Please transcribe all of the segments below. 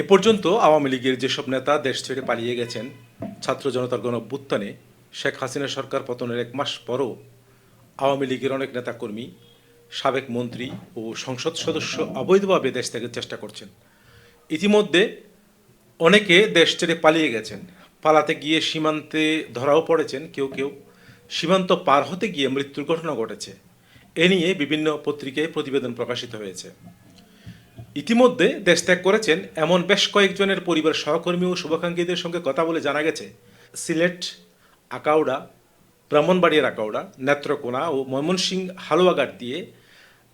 এ পর্যন্ত আওয়ামী লীগের যেসব নেতা দেশ ছেড়ে পালিয়ে গেছেন, ছাত্র জনতার গণ অভ্যুত্থানে শেখ হাসিনা সরকার পতনের এক মাস পরও আওয়ামী লীগের অনেক নেতাকর্মী, সাবেক মন্ত্রী ও সংসদ সদস্য অবৈধভাবে দেশ ত্যাগের চেষ্টা করছেন। ইতিমধ্যে অনেকে দেশ ছেড়ে পালিয়ে গেছেন। পালাতে গিয়ে সীমান্তে ধরাও পড়েছেন কেউ কেউ। সীমান্ত পার হতে গিয়ে মৃত্যুর ঘটনা ঘটেছে। এ নিয়ে বিভিন্ন পত্রিকায় প্রতিবেদন প্রকাশিত হয়েছে। ইতিমধ্যে দেশ ত্যাগ করেছেন এমন বেশ কয়েকজনের পরিবার সহকর্মী ও শুভাকাঙ্ক্ষীদের সঙ্গে কথা বলে জানা গেছে। সিলেট, আকাউড়া, ব্রাহ্মণবাড়িয়ার আকাউড়া, নেত্রকোনা ও ময়মনসিংহ হালুয়াঘাট দিয়ে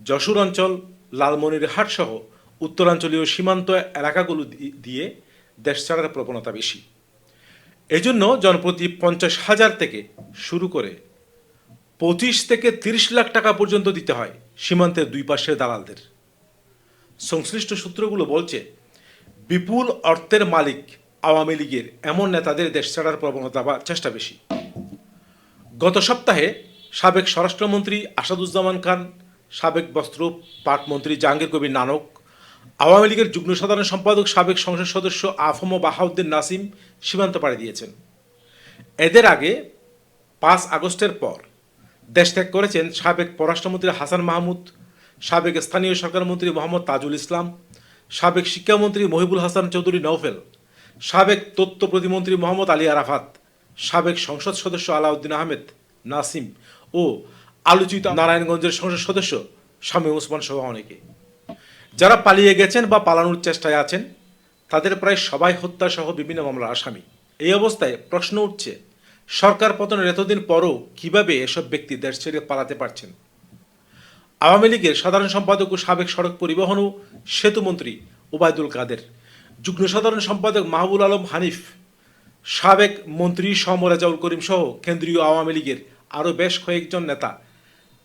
যশোর অঞ্চল লালমনিরহাট সহ উত্তরাঞ্চলীয় সীমান্ত এলাকাগুলো দিয়ে দেশ ছাড়ার প্রবণতা বেশি। এজন্য জনপ্রতি পঞ্চাশ হাজার থেকে শুরু করে পঁচিশ থেকে তিরিশ লাখ টাকা পর্যন্ত দিতে হয় সীমান্তের দুই পাশের দালালদের। সংশ্লিষ্ট সূত্রগুলো বলছে, বিপুল অর্থের মালিক আওয়ামী লীগের এমন নেতাদের দেশ ছাড়ার প্রবণতা বা চেষ্টা বেশি। গত সপ্তাহে সাবেক স্বরাষ্ট্রমন্ত্রী আসাদুজ্জামান খান, সাবেক বস্ত্র পাটমন্ত্রী জাহাঙ্গীর কবির নানক, আওয়ামী লীগের যুগ্ম সাধারণ সম্পাদক সাবেক সংসদ সদস্য আফম বাহাউদ্দিন নাসিম সীমান্ত পাড়ি দিয়েছেন। এদের আগে পাঁচ আগস্টের পর দেশ ত্যাগ করেছেন সাবেক পররাষ্ট্রমন্ত্রী হাসান মাহমুদ সাবেক স্থানীয় সরকার মন্ত্রী মোহাম্মদ তাজুল ইসলাম, সাবেক শিক্ষামন্ত্রী মহিবুল হাসান চৌধুরী নৌফেল সাবেক তথ্য প্রতিমন্ত্রী মোহাম্মদ আলী আরাফাত, সাবেক সংসদ সদস্য আলাউদ্দিন আহমেদ নাসিম ও আলোচিত নারায়ণগঞ্জের সংসদ সদস্য শামীম ওসমান সহ অনেকে। যারা পালিয়ে গেছেন বা পালানোর চেষ্টায় আছেন, তাদের প্রায় সবাই হত্যা সহ বিভিন্ন মামলার আসামি। এই অবস্থায় প্রশ্ন উঠছে, সরকার পতনের এতদিন পরও কীভাবে এসব ব্যক্তি দেশ ছেড়ে পালাতে পারছেন? আওয়ামী লীগের সাধারণ সম্পাদক ও সাবেক সড়ক পরিবহন ও সেতুমন্ত্রী ওবায়দুল কাদের, যুগ্ম সাধারণ সম্পাদক মাহবুল আলম হানিফ, সাবেক মন্ত্রী সম রেজাউল করিম সহ কেন্দ্রীয় আওয়ামী লীগের আরও বেশ কয়েকজন নেতা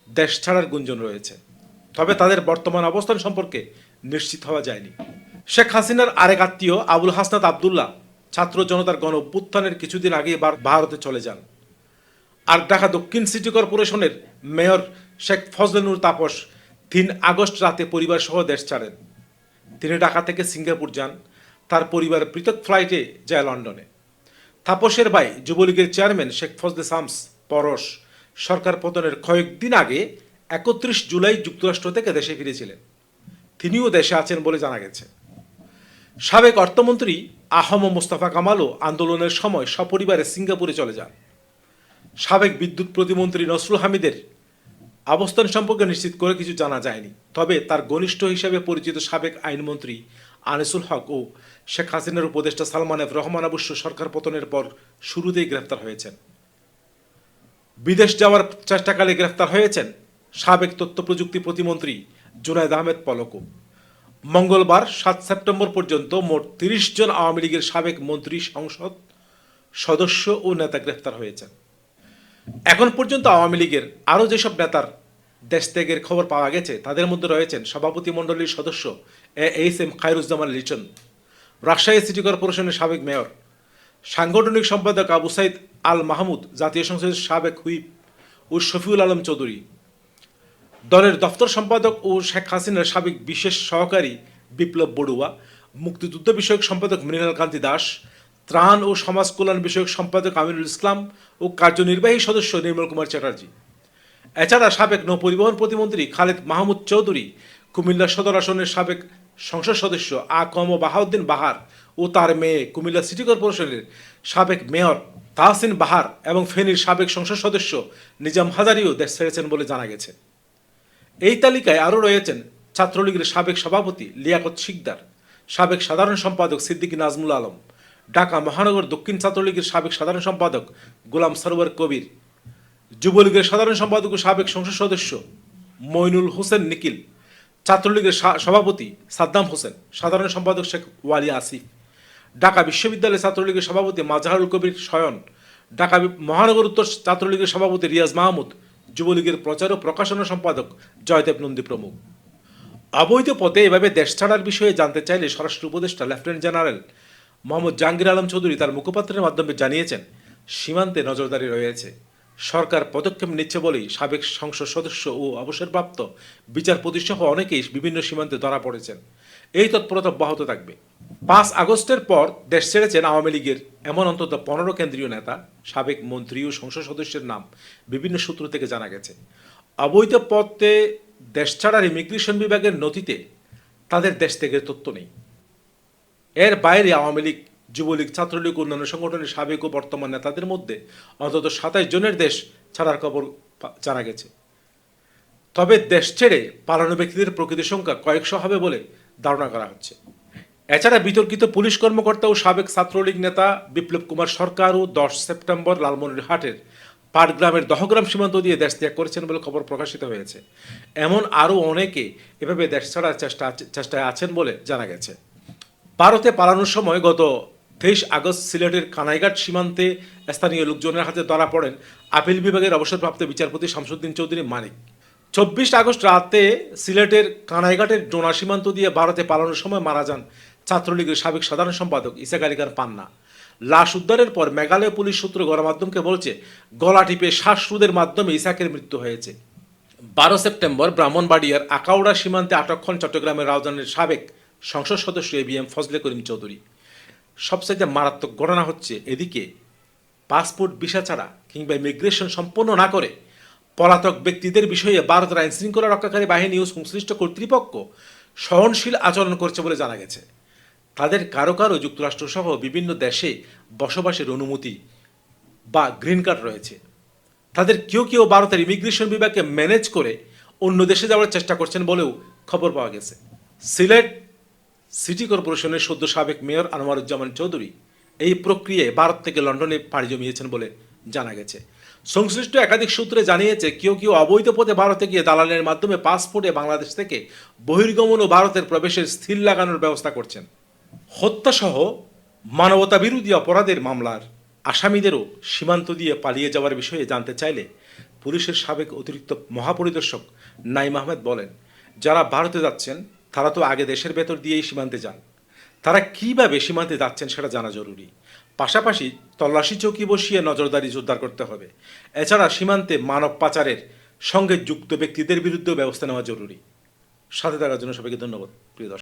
দেশ ছাড়ার গুঞ্জন রয়েছে। তবে তাদের বর্তমান অবস্থান সম্পর্কে নিশ্চিত হওয়া যায়নি। শেখ হাসিনার আরেক আত্মীয় আবুল হাসনাত আবদুল্লাহ ছাত্র জনতার গণ অভ্যুত্থানের কিছুদিন আগে ভারতে চলে যান। আর ঢাকা দক্ষিণ সিটি কর্পোরেশনের মেয়র শেখ ফজলেনুর তাপস তিন আগস্ট রাতে পরিবার সহ দেশ ছাড়েন। তিনি ঢাকা থেকে সিঙ্গাপুর যান, তার পরিবার পৃথক ফ্লাইটে যায় লন্ডনে। তাপসের ভাই যুবলীগের চেয়ারম্যান শেখ ফজলে শামস পরশ সরকার পতনের কয়েকদিন আগে একত্রিশ জুলাই যুক্তরাষ্ট্র থেকে দেশে ফিরেছিলেন। তিনিও দেশে আছেন বলে জানা গেছে। সাবেক অর্থমন্ত্রী আহম মোস্তফা কামালও আন্দোলনের সময় সপরিবারে সিঙ্গাপুরে চলে যান। সাবেক বিদ্যুৎ প্রতিমন্ত্রী নসরুল হামিদের অবস্থান সম্পর্কে নিশ্চিত করে কিছু জানা যায়নি। তবে তার ঘনিষ্ঠ হিসেবে পরিচিত সাবেক আইনমন্ত্রী আনিসুল হক ও শেখ হাসিনার উপদেষ্টা সালমান এফ রহমান অবশ্য সরকার পতনের পর শুরুতেই গ্রেফতার হয়েছেন। বিদেশ যাওয়ার চেষ্টাকালে গ্রেফতার হয়েছেন সাবেক তথ্য প্রযুক্তি প্রতিমন্ত্রী জুনায়দ আহমেদ পলকও মঙ্গলবার সাত সেপ্টেম্বর পর্যন্ত মোট তিরিশ জন আওয়ামী লীগের সাবেক মন্ত্রী সংসদ সদস্য ও নেতা গ্রেফতার হয়েছেন। এখন পর্যন্ত আওয়ামী লীগের আরও যেসব নেতার দেশ ত্যাগের খবর পাওয়া গেছে, তাদের মধ্যে রয়েছেন সভাপতি মণ্ডলীর সদস্য A H M Khairuzzaman Liton, Rajshahi city কর্পোরেশনের সাবেক মেয়র, সাংগঠনিক সম্পাদক আবু সাইদ আল মাহমুদ, জাতীয় সংসদের সাবেক হুইপ ও শফিউল আলম চৌধুরী, দলের দফতর সম্পাদক ও শেখ হাসিনার সাবেক বিশেষ সহকারী বিপ্লব বড়ুয়া, মুক্তিযুদ্ধ বিষয়ক সম্পাদক মৃণাল কান্তি দাস ত্রাণ ও সমাজ কল্যাণ বিষয়ক সম্পাদক আমিনুল ইসলাম ও কার্যনির্বাহী সদস্য নির্মল কুমার চ্যাটার্জি। এছাড়া সাবেক নৌপরিবহন প্রতিমন্ত্রী খালেদ মাহমুদ চৌধুরী, কুমিল্লা সদর আসনের সাবেক সংসদ সদস্য আ কম বাহাউদ্দিন বাহার ও তার মেয়ে কুমিল্লা সিটি কর্পোরেশনের সাবেক মেয়র তাহসিন বাহার এবং ফেনীর সাবেক সংসদ সদস্য নিজাম হাজারিও দেশ ছেড়েছেন বলে জানা গেছে। এই তালিকায় আরও রয়েছেন ছাত্রলীগের সাবেক সভাপতি লিয়াকত শিকদার, সাবেক সাধারণ সম্পাদক সিদ্দিকী নাজমুল আলম ঢাকা মহানগর দক্ষিণ ছাত্রলীগের সাবেক সাধারণ সম্পাদক গোলাম সরোয়ার কবির, যুবলীগের সাধারণ সম্পাদক ও সাবেক সংসদ সদস্য মইনুল হোসেন নিখিল, ছাত্রলীগের সভাপতি সাদ্দাম হোসেন, সাধারণ সম্পাদক শেখ ওয়ালি আসিফ, ঢাকা বিশ্ববিদ্যালয় ছাত্রলীগের সভাপতি মাজাহারুল কবির শয়ন ঢাকা মহানগর উত্তর ছাত্রলীগের সভাপতি রিয়াজ মাহমুদ, যুবলীগের প্রচার ও প্রকাশনা সম্পাদক জয়দেব নন্দী প্রমুখ। অবৈধ পথে এভাবে দেশ ছাড়ার বিষয়ে জানতে চাইলে স্বরাষ্ট্র উপদেষ্টা লেফটেন্যান্ট জেনারেল মোহাম্মদ জাহাঙ্গীর আলম চৌধুরী তার মুখপাত্রের মাধ্যমে জানিয়েছেন, সীমান্তে নজরদারি রয়েছে। সরকার পদক্ষেপ নিচ্ছে বলেই সাবেক সংসদ সদস্য ও অবসরপ্রাপ্ত বিচারপতি সহ অনেকেই বিভিন্ন সীমান্তে ধরা পড়েছেন। এই তৎপরতা অব্যাহত থাকবে। পাঁচ আগস্টের পর দেশ ছেড়েছেন আওয়ামী লীগের এমন অন্তত পনেরো কেন্দ্রীয় নেতা, সাবেক মন্ত্রী ও সংসদ সদস্যের নাম বিভিন্ন সূত্র থেকে জানা গেছে। অবৈধ পথে দেশ ছাড়ার ইমিগ্রেশন বিভাগের নথিতে তাদের দেশ থেকে তথ্য নেই। এর বাইরে আওয়ামী লীগ, যুবলীগ, ছাত্রলীগ, অন্যান্য সংগঠনের সাবেক ও বর্তমান নেতাদের মধ্যে অন্তত সাতাইশ জনের দেশ ছাড়ার খবর জানা গেছে। তবে দেশ ছেড়ে পালানো ব্যক্তিদের প্রকৃত সংখ্যা কয়েকশো হবে বলে ধারণা করা হচ্ছে। এছাড়া বিতর্কিত পুলিশ কর্মকর্তা ও সাবেক ছাত্রলীগ নেতা বিপ্লব কুমার সরকারও দশ সেপ্টেম্বর লালমনিরহাটের পাটগ্রামের দহগ্রাম সীমান্ত দিয়ে দেশ ত্যাগ করেছেন বলে খবর প্রকাশিত হয়েছে। এমন আরও অনেকে এভাবে দেশ ছাড়ার চেষ্টা চেষ্টায় আছেন বলে জানা গেছে। ভারতে পালানোর সময় গত তেইশ আগস্ট সিলেটের কানাইঘাট সীমান্তে স্থানীয় লোকজনের হাতে ধরা পড়েন আপিল বিভাগের অবসরপ্রাপ্ত বিচারপতি শামসুদ্দিন চৌধুরী মানিক। চব্বিশ আগস্ট রাতে সিলেটের কানাইঘাটের ডোনা সীমান্ত দিয়ে ভারতে পালানোর সময় মারা যান ছাত্রলীগের সাবেক সাধারণ সম্পাদক ইসাক আলিকার পান্না। লাশ উদ্ধারের পর মেঘালয় পুলিশ সূত্র গণমাধ্যমকে বলছে, গলা টিপে শ্বাসরোধের মাধ্যমে ইসাকের মৃত্যু হয়েছে। বারো সেপ্টেম্বর ব্রাহ্মণবাড়িয়ার আকাউড়া সীমান্তে আটকক্ষণ চট্টগ্রামের রাজধানীর সাবেক সংসদ সদস্য A B M Fazle Karim Chowdhury. সবচাইতে মারাত্মক ঘটনা হচ্ছে এদিকে পাসপোর্ট ভিসা ছাড়া কিংবা ইমিগ্রেশন সম্পন্ন না করে পলাতক ব্যক্তিদের বিষয়ে ভারতের আইন শৃঙ্খলা রক্ষাকারী বাহিনী ও সংশ্লিষ্ট কর্তৃপক্ষ সহনশীল আচরণ করছে বলে জানা গেছে। তাদের কারও কারও যুক্তরাষ্ট্রসহ বিভিন্ন দেশে বসবাসের অনুমতি বা গ্রিন কার্ড রয়েছে। তাদের কেউ কেউ ভারতের ইমিগ্রেশন বিভাগকে ম্যানেজ করে অন্য দেশে যাওয়ার চেষ্টা করছেন বলেও খবর পাওয়া গেছে। সিলেট সিটি কর্পোরেশনের সদ্য সাবেক মেয়র আনোয়ারুজ্জামান চৌধুরী এই প্রক্রিয়ায় ভারত থেকে লন্ডনে পাড়ি জমিয়েছেন বলে জানা গেছে। সংশ্লিষ্ট একাধিক সূত্রে জানিয়েছে, কেউ কেউ অবৈধ পথে ভারতে গিয়ে দালালের মাধ্যমে পাসপোর্টে বাংলাদেশ থেকে বহির্গমন ও ভারতের প্রবেশের স্থির লাগানোর ব্যবস্থা করছেন। হত্যাসহ মানবতা বিরোধী অপরাধের মামলার আসামিদেরও সীমান্ত দিয়ে পালিয়ে যাওয়ার বিষয়ে জানতে চাইলে পুলিশের সাবেক অতিরিক্ত মহাপরিদর্শক নাইম আহমেদ বলেন, যারা ভারতে যাচ্ছেন তারা তো আগে দেশের ভেতর দিয়েই সীমান্তে যান। তারা কীভাবে সীমান্তে যাচ্ছেন সেটা জানা জরুরি। পাশাপাশি তল্লাশি চৌকি বসিয়ে নজরদারি জোরদার করতে হবে। এছাড়া সীমান্তে মানব পাচারের সঙ্গে যুক্ত ব্যক্তিদের বিরুদ্ধেও ব্যবস্থা নেওয়া জরুরি। সাথে থাকার জন্য সবাইকে ধন্যবাদ, প্রিয় দর্শক।